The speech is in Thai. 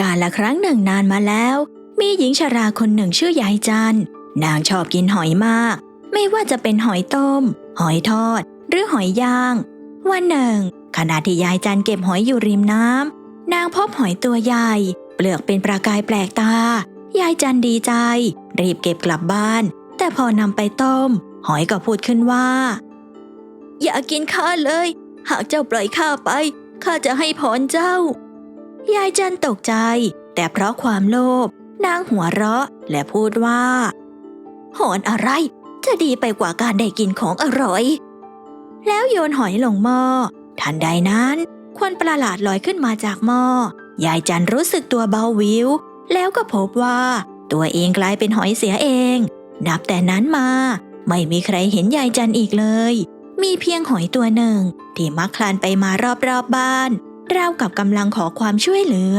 กาละครั้งหนึ่งนานมาแล้ว มีหญิงชราคนหนึ่งชื่อยายจัน นางชอบกินหอยมาก ไม่ว่าจะเป็นหอยต้ม หอยทอด หรือหอยย่าง วันหนึ่ง ขณะที่ยายจันเก็บหอยอยู่ริมน้ำนางพบหอยตัวใหญ่ เปลือกเป็นประกายแปลกตา ยายจันดีใจ รีบเก็บกลับบ้าน แต่พอนำไปต้ม หอยก็พูดขึ้นว่า อย่ากินข้าเลย หากเจ้าปล่อยข้าไปข้าจะให้พรเจ้า ยายจันตกใจ แต่เพราะความโลภนางหัวเราะและพูดว่า หอนอะไร จะดีไปกว่าการได้กินของอร่อย แล้วโยนหอยลงหม้อ ทันใดนั้น ควันประหลาดลอยขึ้นมาจากหม้อ ยายจันรู้สึกตัวเบาวิว แล้วก็พบว่าตัวเองกลายเป็นหอยเสียเอง นับแต่นั้นมา ไม่มีใครเห็นยายจันอีกเลย มีเพียงหอยตัวหนึ่ง ที่มักคลานไปมารอบๆบบ้าน ราวกับกำลังขอความช่วยเหลือ